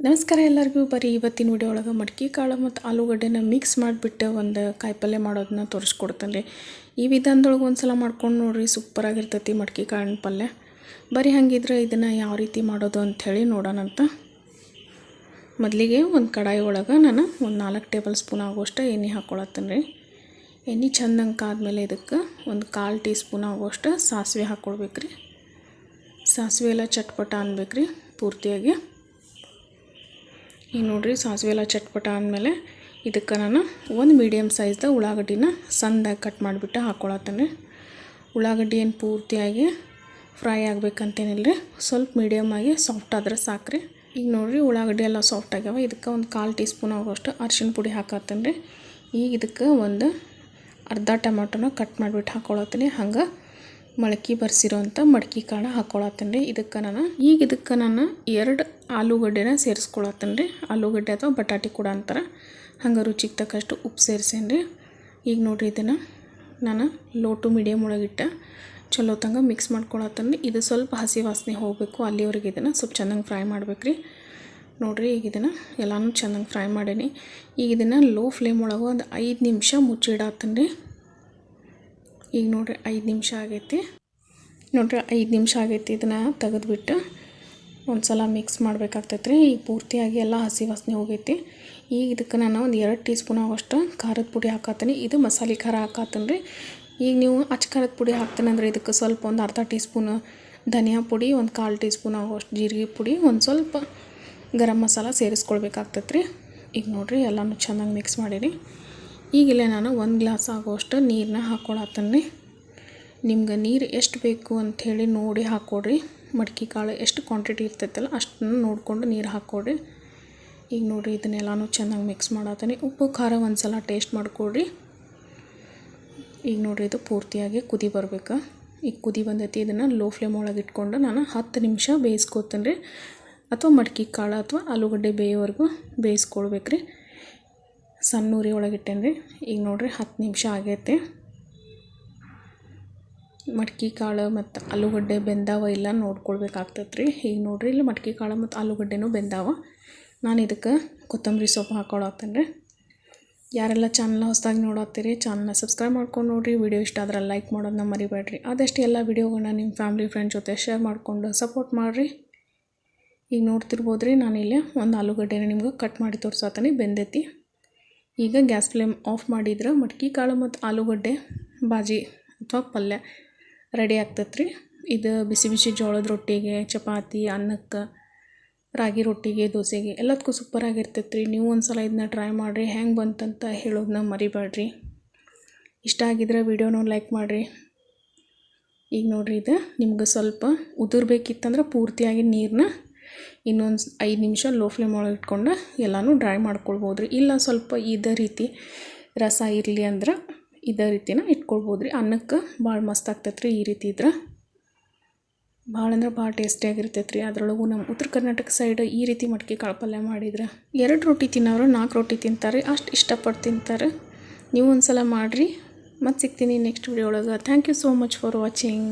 ನಮಸ್ಕಾರ ಎಲ್ಲರಿಗೂ. ಬರೀ ಇವತ್ತಿನ ವಿಡಿಯೋ ಒಳಗೆ ಮಡಿಕೆ ಕಾಳು ಮತ್ತು ಆಲೂಗಡ್ಡೆನ ಮಿಕ್ಸ್ ಮಾಡಿಬಿಟ್ಟು ಒಂದು ಕಾಯಿಪಲ್ಯ ಮಾಡೋದನ್ನ ತೋರಿಸ್ಕೊಡ್ತೇನೆ ಈ ವಿಧಾನದೊಳಗೆ ಒಂದು ಸಲ ಮಾಡ್ಕೊಂಡು ನೋಡ್ರಿ, ಸೂಪರಾಗಿರ್ತೈತಿ ಮಡಿಕೆ ಕಾಳಿನ ಪಲ್ಯ ಬರೀ ಹಂಗಿದ್ರೆ ಇದನ್ನು ಯಾವ ರೀತಿ ಮಾಡೋದು ಅಂಥೇಳಿ ನೋಡೋಣಂತ ಮೊದಲಿಗೆ ಒಂದು ಕಡಾಯಿ ಒಳಗೆ ನಾನು ಒಂದು ನಾಲ್ಕು ಟೇಬಲ್ ಸ್ಪೂನ್ ಆಗೋಷ್ಟು ಎಣ್ಣೆ ಹಾಕ್ಕೊಳತ್ತೇನೆ ರೀ ಎಣ್ಣೆ ಚಂದಂಗೆ ಕಾದ್ಮೇಲೆ ಇದಕ್ಕೆ ಒಂದು ಕಾಲು ಟೀ ಸ್ಪೂನ್ ಆಗೋಷ್ಟು ಸಾಸಿವೆ ಹಾಕ್ಕೊಳ್ಬೇಕು ರೀ ಸಾಸಿವೆ ಎಲ್ಲ ಚಟ್ಪಟ ಅನ್ಬೇಕು ರೀ ಪೂರ್ತಿಯಾಗಿ. ಈಗ ನೋಡಿರಿ ಸಾಸಿವೆ ಎಲ್ಲ ಚಟ್ಪಟ ಆದಮೇಲೆ ಇದಕ್ಕೆ ನಾನು ಒಂದು ಮೀಡಿಯಮ್ ಸೈಜ್ದ ಉಳ್ಳಾಗಡ್ಡಿನ ಸಣ್ಣದಾಗಿ ಕಟ್ ಮಾಡಿಬಿಟ್ಟು ಹಾಕ್ಕೊಳತ್ತೇನೆ ಉಳ್ಳಾಗಡ್ಡಿ ಏನು ಪೂರ್ತಿಯಾಗಿ ಫ್ರೈ ಆಗಬೇಕಂತೇನಿಲ್ಲ ರೀ ಸ್ವಲ್ಪ ಮೀಡಿಯಮಾಗಿ ಸಾಫ್ಟ್ ಆದ್ರೆ ಸಾಕ್ರಿ. ಈಗ ನೋಡಿರಿ ಉಳ್ಳಾಗಡ್ಡಿ ಎಲ್ಲ ಸಾಫ್ಟ್ ಆಗ್ಯಾವ, ಇದಕ್ಕೆ ಒಂದು ಕಾಲು ಟೀ ಸ್ಪೂನ್ ಆಗೋಷ್ಟು ಅರ್ಶಿನ ಪುಡಿ ಹಾಕತ್ತೇನೆ ರೀ ಈಗ ಇದಕ್ಕೆ ಒಂದು ಅರ್ಧ ಟೊಮೆಟೊನ ಕಟ್ ಮಾಡಿಬಿಟ್ಟು ಹಾಕ್ಕೊಳತ್ತೀನಿ ಹಂಗೆ ಮೊಳಕೆ ಬರ್ಸಿರೋಂಥ ಮಡ್ಕೆ ಕಾಳು ಹಾಕ್ಕೊಳತ್ತೇನೆ ರೀ ಇದಕ್ಕೆ ನಾನು ಈಗ ಇದಕ್ಕೆ ನಾನು ಎರಡು ಆಲೂಗಡ್ಡೆನ ಸೇರಿಸ್ಕೊಳತ್ತೇನೆ ರೀ ಆಲೂಗಡ್ಡೆ ಅಥವಾ ಬಟಾಟೆ ಕೂಡ ಅಂತಾರೆ. ಹಂಗೆ ರುಚಿಗೆ ತಕ್ಕಷ್ಟು ಉಪ್ಪು ಸೇರಿಸೇನೆ ರೀ ಈಗ ನೋಡಿರಿ ಇದನ್ನು ನಾನು ಲೋ ಟು ಮೀಡಿಯಮ್ ಒಳಗಿಟ್ಟು ಚಲೋ ತಂಗ ಮಿಕ್ಸ್ ಮಾಡ್ಕೊಳತ್ತೇನೆ ಇದು ಸ್ವಲ್ಪ ಹಸಿ ವಾಸನೆ ಹೋಗಬೇಕು. ಅಲ್ಲಿವರೆಗೆ ಇದನ್ನು ಸ್ವಲ್ಪ ಚೆನ್ನಾಗಿ ಫ್ರೈ ಮಾಡ್ಬೇಕು ರೀ ನೋಡಿರಿ ಈಗ ಇದನ್ನು ಎಲ್ಲನೂ ಚೆನ್ನಾಗಿ ಫ್ರೈ ಮಾಡೀನಿ. ಈಗ ಇದನ್ನು ಲೋ ಫ್ಲೇಮ್ ಒಳಗೆ ಒಂದು ಐದು ನಿಮಿಷ ಮುಚ್ಚಿಡತ್ತೇನೆ ರೀ ಈಗ ನೋಡಿರಿ ಐದು ನಿಮಿಷ ಆಗೈತಿ. ನೋಡಿರಿ ಐದು ನಿಮಿಷ ಆಗೈತಿ ಇದನ್ನು ತೆಗೆದುಬಿಟ್ಟು ಒಂದು ಸಲ ಮಿಕ್ಸ್ ಮಾಡ್ಬೇಕಾಗ್ತೈತೆ ರೀ ಈಗ ಪೂರ್ತಿಯಾಗಿ ಎಲ್ಲ ಹಸಿ ವಾಸನೆ ಹೋಗೈತಿ. ಈಗ ಇದಕ್ಕೆ ನಾನು ಒಂದು ಎರಡು ಟೀ ಸ್ಪೂನ್ ಆಗೋಷ್ಟು ಖಾರದ ಪುಡಿ ಹಾಕತ್ತೀನಿ. ಇದು ಮಸಾಲೆ ಖಾರ ಹಾಕತ್ತೀನಿ. ರೀ ಈಗ ನೀವು ಅಚ್ಚ ಖಾರದ ಪುಡಿ ಹಾಕ್ತೀನಿ ಅಂದರೆ ಇದಕ್ಕೆ ಸ್ವಲ್ಪ ಒಂದು ಅರ್ಧ ಟೀ ಸ್ಪೂನ್ ಧನಿಯಾ ಪುಡಿ, ಒಂದು ಕಾಲು ಟೀ ಸ್ಪೂನ್ ಆಗೋಷ್ಟು ಜೀರಿಗೆ ಪುಡಿ, ಒಂದು ಸ್ವಲ್ಪ ಗರಂ ಮಸಾಲ ಸೇರಿಸ್ಕೊಳ್ಬೇಕಾಗ್ತೈತೆ ರೀ ಈಗ ನೋಡಿರಿ ಎಲ್ಲನೂ ಚೆನ್ನಾಗಿ ಮಿಕ್ಸ್ ಮಾಡೀನಿ ಈಗಿಲ್ಲೇ ನಾನು ಒಂದು ಗ್ಲಾಸ್ ಆಗೋಷ್ಟು ನೀರನ್ನ ಹಾಕ್ಕೊಳತ್ತೇನೆ ನಿಮ್ಗೆ ನೀರು ಎಷ್ಟು ಬೇಕು ಅಂಥೇಳಿ ನೋಡಿ ಹಾಕ್ಕೊಡ್ರಿ. ಮಡ್ಕೆ ಕಾಳು ಎಷ್ಟು ಕ್ವಾಂಟಿಟಿ ಇರ್ತೈತಲ್ಲ ಅಷ್ಟನ್ನು ನೋಡಿಕೊಂಡು ನೀರು ಹಾಕ್ಕೊಡ್ರಿ. ಈಗ ನೋಡಿರಿ ಇದನ್ನೆಲ್ಲನೂ ಚೆನ್ನಾಗಿ ಮಿಕ್ಸ್ ಮಾಡತ್ತೀನಿ ಉಪ್ಪು, ಖಾರ ಒಂದು ಸಲ ಟೇಸ್ಟ್ ಮಾಡಿಕೊಡ್ರಿ. ಈಗ ನೋಡಿರಿ ಇದು ಪೂರ್ತಿಯಾಗಿ ಕುದಿ ಬರ್ಬೇಕು. ಈಗ ಕುದಿ ಬಂದೈತಿ ಇದನ್ನು ಲೋ ಫ್ಲೇಮ್ ಒಳಗೆ ಇಟ್ಕೊಂಡು ನಾನು ಹತ್ತು ನಿಮಿಷ ಬೇಯಿಸ್ಕೊತೀನಿ ರೀ ಅಥವಾ ಮಡ್ಕೆ ಕಾಳು ಅಥವಾ ಆಲೂಗಡ್ಡೆ ಬೇಯೋವರೆಗೂ ಬೇಯಿಸ್ಕೊಳ್ಬೇಕು ರೀ ಸಣ್ಣ ಉರಿ ಇಟ್ಟೇನೆ ರೀ ಈಗ ನೋಡಿರಿ ಹತ್ತು ನಿಮಿಷ ಆಗೈತೆ. ಮಟ್ಕಿ ಕಾಳು ಮತ್ತು ಆಲೂಗಡ್ಡೆ ಬೆಂದಾವ ಇಲ್ಲ ನೋಡ್ಕೊಳ್ಬೇಕಾಗ್ತೈತೆ ರೀ ಈಗ ನೋಡಿರಿ ಇಲ್ಲಿ ಮಟ್ಕಿ ಕಾಳು ಮತ್ತು ಆಲೂಗಡ್ಡೆನೂ ಬೆಂದಾವ. ನಾನು ಇದಕ್ಕೆ ಕೊತ್ತಂಬರಿ ಸೊಪ್ಪು ಹಾಕ್ಕೊಳತ್ತೇನೆ ರೀ ಯಾರೆಲ್ಲ ಚಾನಲ್ ಹೊಸದಾಗಿ ನೋಡತ್ತೀರಿ ಚಾನಲ್ನ ಸಬ್ಸ್ಕ್ರೈಬ್ ಮಾಡ್ಕೊಂಡು ನೋಡಿರಿ. ವಿಡಿಯೋ ಇಷ್ಟ ಆದ್ರೆ ಲೈಕ್ ಮಾಡೋದನ್ನ ಮರಿಬೇಡ್ರಿ. ಆದಷ್ಟು ಎಲ್ಲ ವೀಡಿಯೋಗಳನ್ನ ನಿಮ್ಮ ಫ್ಯಾಮಿಲಿ ಫ್ರೆಂಡ್ ಜೊತೆ ಶೇರ್ ಮಾಡಿಕೊಂಡು ಸಪೋರ್ಟ್ ಮಾಡಿರಿ. ಈಗ ನೋಡ್ತಿರ್ಬೋದು ರೀ ನಾನಿಲ್ಲಿ ಒಂದು ಆಲೂಗಡ್ಡೆನ ನಿಮ್ಗೆ ಕಟ್ ಮಾಡಿ ತೋರ್ಸತ್ತೀನಿ ಬೆಂದೈತಿ. ಈಗ ಗ್ಯಾಸ್ ಫ್ಲೇಮ್ ಆಫ್ ಮಾಡಿದ್ರೆ ಮಟ್ಕಿ, ಕಾಳು ಮತ್ತು ಆಲೂಗಡ್ಡೆ, ಬಾಜಿ ಅಥವಾ ಪಲ್ಯ ರೆಡಿ ಆಗ್ತೈತೆ ಇದು ಬಿಸಿ ಬಿಸಿ ಜೋಳದ ರೊಟ್ಟಿಗೆ, ಚಪಾತಿ, ಅನ್ನಕ್ಕೆ, ರಾಗಿ ರೊಟ್ಟಿಗೆ, ದೋಸೆಗೆ ಎಲ್ಲದಕ್ಕೂ ಸೂಪರ್ ರೀ ನೀವು ಒಂದು ಸಲ ಇದನ್ನ ಟ್ರೈ ಮಾಡಿರಿ, ಹೆಂಗೆ ಬಂತಂತ ಹೇಳೋದನ್ನ ಮರಿಬೇಡ್ರಿ ಇಷ್ಟ ಆಗಿದ್ರೆ ವಿಡಿಯೋನ ಲೈಕ್ ಮಾಡಿರಿ. ಈಗ ನೋಡಿರಿ ಇದು, ನಿಮ್ಗೆ ಸ್ವಲ್ಪ ಉದುರ್ಬೇಕಿತ್ತಂದ್ರೆ ಪೂರ್ತಿಯಾಗಿ ನೀರನ್ನ ಇನ್ನೊಂದು ಐದು ನಿಮಿಷ ಲೋ ಫ್ಲೇಮ್ ಒಳಗೆ ಇಟ್ಕೊಂಡು ಎಲ್ಲನೂ ಡ್ರೈ ಮಾಡ್ಕೊಳ್ಬೋದು ರೀ ಇಲ್ಲ ಸ್ವಲ್ಪ ಇದೇ ರೀತಿ ರಸ ಇರಲಿ ಅಂದ್ರೆ ಇದೇ ರೀತಿನ ಇಟ್ಕೊಳ್ಬೋದು ರೀ ಅನ್ನಕ್ಕೆ ಭಾಳ ಮಸ್ತ್ ಆಗ್ತೈತೆ ರೀ ಈ ರೀತಿ ಇದ್ರೆ. ಭಾಳ ಅಂದ್ರೆ ಭಾಳ ಟೇಸ್ಟಿಯಾಗಿರ್ತೈತೆ ರೀ ಅದರೊಳಗೂ ನಮ್ಮ ಉತ್ತರ ಕರ್ನಾಟಕ ಸೈಡ್ ಈ ರೀತಿ ಮಟ್ಕೆ ಕಾಳು ಪಲ್ಯ ಮಾಡಿದ್ರೆ ಎರಡು ರೊಟ್ಟಿ ತಿನ್ನೋರು ನಾಲ್ಕು ರೊಟ್ಟಿ ತಿಂತಾರೆ, ಅಷ್ಟು ಇಷ್ಟಪಟ್ಟು ತಿಂತಾರೆ. ನೀವು ಒಂದು ಸಲ ಮಾಡಿರಿ. ಮತ್ತು ಸಿಗ್ತೀನಿ ನೆಕ್ಸ್ಟ್ ವಿಡಿಯೋ ಒಳಗೆ. Thank you so much for watching